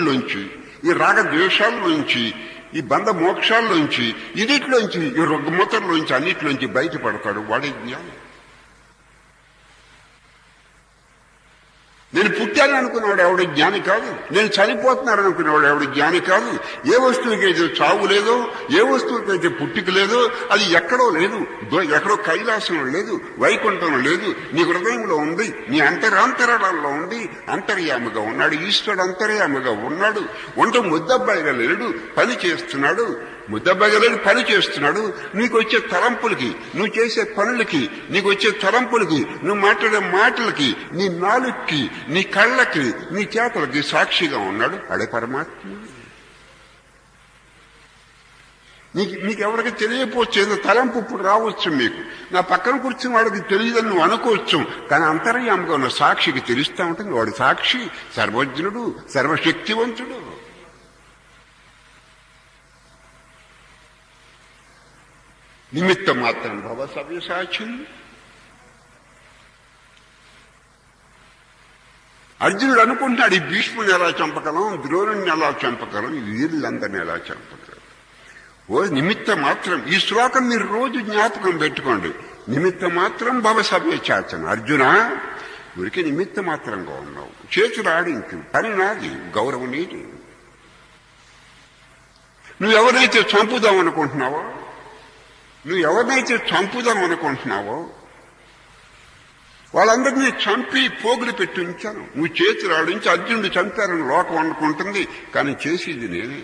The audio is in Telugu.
వృత్తుల్లోంచి ఈ రాగద్వేషాల్లోంచి ఈ బంధ మోక్షాల్లోంచి ఇదిట్లోంచి ఈ రుగ్మతల్లోంచి అన్నిట్లోంచి బయటపడతాడు వాడే జ్ఞానం. నేను పుట్టాను అనుకున్నవాడు ఎవడు జ్ఞాని కాదు. నేను చనిపోతున్నాను అనుకున్నవాడు ఎవడు జ్ఞాని కాదు. ఏ వస్తువుకైతే చావు లేదో ఏ వస్తువుకైతే పుట్టిక లేదో అది ఎక్కడో లేదు. ఎక్కడో కైలాసంలో లేదు వైకుంఠంలో లేదు. నీ హృదయంలో ఉంది నీ అంతరాంతరాలలో ఉంది. అంతర్యామిగా ఉన్నాడు ఈశ్వరుడు అంతర్యామిగా ఉన్నాడు. ఒంట ముద్దబ్బాయిగా లేడు పని చేస్తున్నాడు. ముద్దబ్బాయిగా పని చేస్తున్నాడు. నీకు వచ్చే తలంపులకి నువ్వు చేసే పనులకి నీకు వచ్చే తలంపులకి నువ్వు మాట్లాడే మాటలకి నీ నాలుగుకి నీ కళ్ళకి నీ చేతలకి సాక్షిగా ఉన్నాడు అడే పరమాత్మ. నీకు మీకు ఎవరికి తెలియపోవచ్చు ఏదో తలంపు ఇప్పుడు రావచ్చు మీకు. నా పక్కన కూర్చుని వాడికి తెలియదని నువ్వు అనుకోవచ్చు. కానీ అంతర్యామగా ఉన్న సాక్షికి తెలుస్తా ఉంటుంది వాడు సాక్షి సర్వజ్ఞుడు సర్వశక్తివంతుడు. నిమిత్తం మాత్రం భవ సవ్యసాచి అర్జునుడు అనుకుంటున్నాడు ఈ భీష్ముని ఎలా చంపగలం? ద్రోణుని ఎలా చంపగలం? ఈ ఎలా చంపగలం? ఓ నిమిత్త మాత్రం ఈ శ్లోకం మీరు రోజు జ్ఞాపకం పెట్టుకోండి. నిమిత్త మాత్రం భవ సవ్యచాచన అర్జున ఊరికి నిమిత్త మాత్రంగా ఉన్నావు. చేతులు ఆడించు పని నాది గౌరవం నీది. నువ్వు ఎవరైతే చంపుదాం అనుకుంటున్నావో నువ్వు ఎవరినైతే చంపుదాం అనుకుంటున్నావో వాళ్ళందరినీ చంపి పోగులు పెట్టి ఉంచాను. నువ్వు చేతులు నుంచి అర్జునుడు చంపారని లోకం అనుకుంటుంది కానీ చేసేది నేనే.